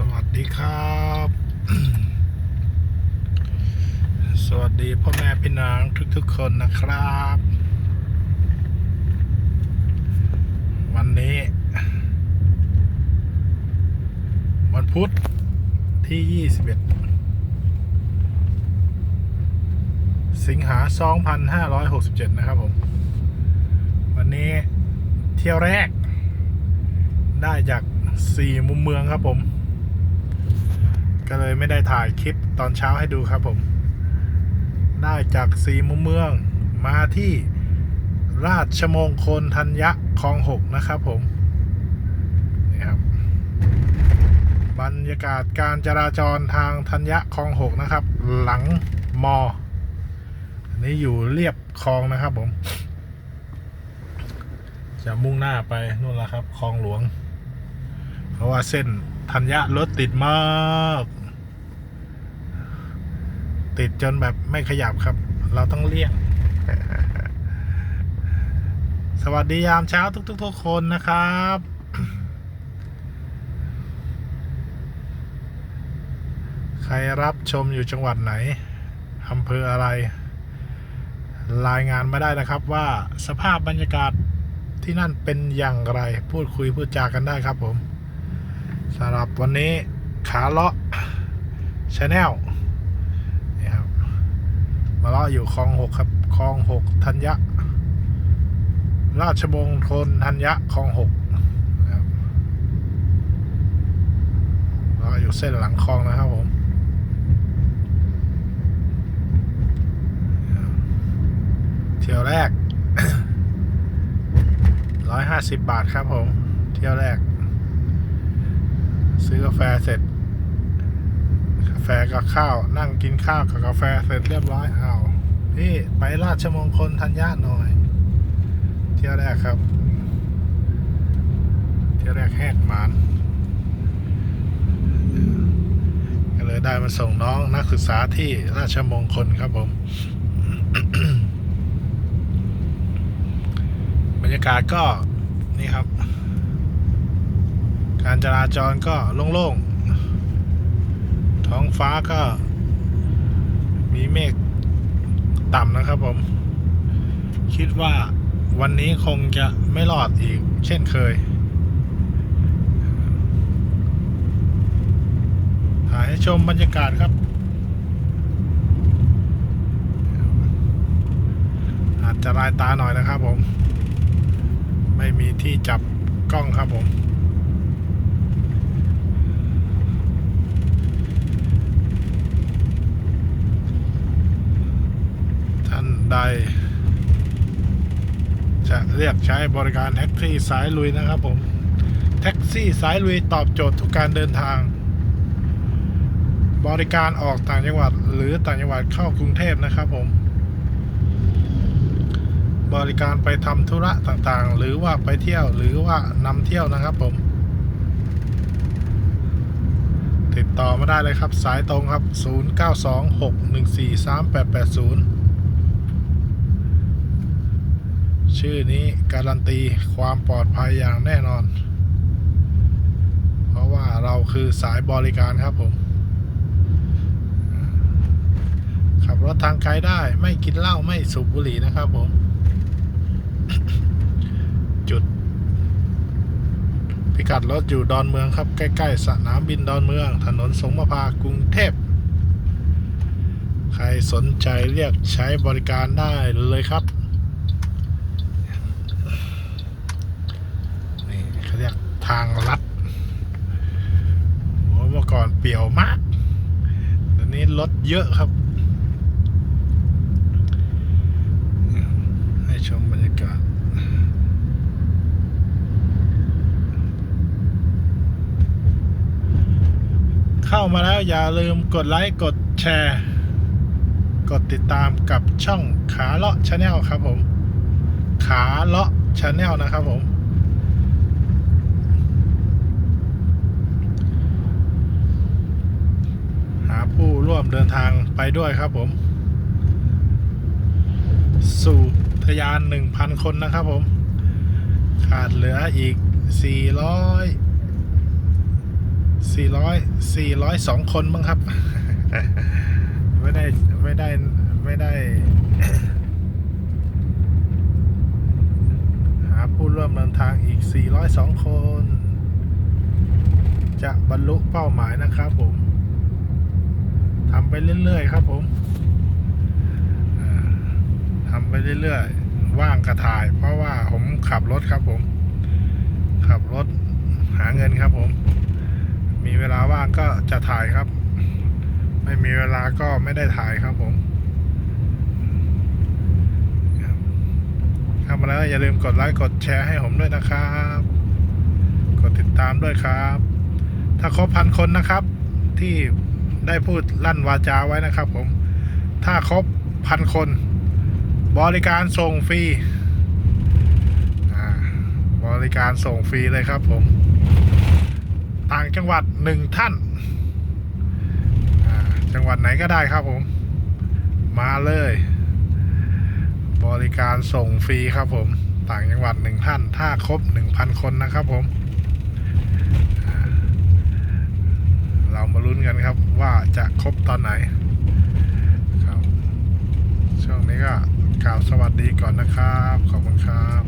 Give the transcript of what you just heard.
สวัสดีครับ สวัสดีพ่อแม่พี่น้องทุกๆคนนะครับ วันนี้ วันพุธที่ 21 สิงหา 2567 นะครับผม วันนี้เที่ยวแรกได้จากสี่มุมเมืองครับผม ก็เลยไม่ได้ถ่ายคลิปตอนเช้าให้ดูครับผม ได้จากสีมุมเมืองมาที่ราชมงคลธัญญะคลองหกนะครับผมนี่ครับบรรยากาศการจราจรทางธัญญะคลองหกนะครับ หลังมออันนี้อยู่เรียบคลองนะครับผม จะมุ่งหน้าไปนู่นแล้วครับคลองหลวง เพราะว่าเส้น ธัญญะรถติดมาก ติดจนแบบไม่ขยับครับ เราต้องเลี่ยง สวัสดียามเช้าทุกๆทุกคนนะครับใครรับชมอยู่จังหวัดไหน อำเภออะไร รายงานมาได้นะครับว่าสภาพบรรยากาศที่นั่นเป็นอย่างไร พูดคุยพูดจากันได้ครับผม สำหรับวันนี้ขาเลาะชาแนลนี่ครับ มาเลาะอยู่คลองหกครับคลองหกธัญญะ ราชมงคลธัญญะคลองหกนะครับเราะอยู่เส้นหลังคลองนะครับผมเที่ยวแรกร้อยห้าสิบบาทครับผม เที่ยวแรก ซื้อกาแฟเสร็จ กาแฟกับข้าว นั่งกินข้าวกับกาแฟเสร็จเรียบร้อยเอาพี่ไปราชมงคลธัญญาหน่อย เที่ยวแรกครับ เที่ยวแรกแหกหมานก็เลยได้มาส่งน้องนักศึกษาที่ราชมงคลครับผมบรรยากาศก็นี่ครับ การจราจรก็โล่งๆ ท้องฟ้าก็มีเมฆต่ำนะครับผม คิดว่าวันนี้คงจะไม่รอดอีกเช่นเคย ถ่ายให้ชมบรรยากาศครับ อาจจะลายตาหน่อยนะครับผม ไม่มีที่จับกล้องครับผม ท่าน ใด จะเรียกใช้บริการแท็กซี่สายลุยนะครับผม แท็กซี่สายลุยตอบโจทย์ทุกการเดินทาง บริการออกต่างจังหวัดหรือต่างจังหวัดเข้ากรุงเทพนะครับผม บริการไปทำธุระต่างๆ หรือว่าไปเที่ยวหรือว่านำเที่ยวนะครับผมติดต่อมาได้เลยครับ สายตรงครับ 0926143880 ชื่อนี้การันตีความปลอดภัยอย่างแน่นอน เพราะว่าเราคือสายบริการครับผม ขับรถทางไกลได้ไม่กินเหล้าไม่สูบบุหรี่นะครับผม จุด พิกัดรถอยู่ดอนเมืองครับ ใกล้ ๆสนามบินดอนเมือง ถนนสงประพากรุงเทพใครสนใจเรียกใช้บริการได้เลยครับ นี่เขาเรียก ทางลัดโอ้เมื่อก่อนเปี่ยวมากเดี๋ยวนี้รถเยอะครับ ให้ชมบรรยากาศเข้ามาแล้วอย่าลืมกดไลค์กดแชร์ กดติดตามกับช่องขาเลาะชาแนลครับผม ขาเลาะชาแนลนะครับผม หา ผู้ร่วมเดินทางไปด้วยครับผม สู่ทะยาน 1,000 คนนะครับผม ขาดเหลืออีก 400สี่ร้อยสี่ร้อยสองคนบ้างครับ ไม่ได้ ไม่ได้ ไม่ได้ หาผู้ร่วมเดินทางอีก 402 คน จะบรรลุเป้าหมายนะครับผม ทำไปเรื่อยๆครับผมอ่าทำไปเรื่อยๆ ว่างกระถ่าย เพราะว่าผมขับรถครับผม ขับรถหาเงินครับผม มีเวลาว่างก็จะถ่ายครับ ไม่มีเวลาก็ไม่ได้ถ่ายครับผมครับมาแล้วอย่าลืมกดไลค์กดแชร์ให้ผมด้วยนะครับ กดติดตามด้วยครับ ถ้าครบพันคนนะครับที่ ได้พูดลั่นวาจาไว้นะครับผม ถ้าครบพันคน บริการส่งฟรีบริการส่งฟรีเลยครับผม ต่างจังหวัดหนึ่งท่าน จังหวัดไหนก็ได้ครับผม มาเลย บริการส่งฟรีครับผม ต่างจังหวัดหนึ่งท่าน ถ้าครบหนึ่งพันคนนะครับผมอ่าเรามาลุ้นกันครับว่าจะครบตอนไหน ครับ ช่วงนี้ก็กล่าว สวัสดีก่อนนะครับ ขอบคุณครับ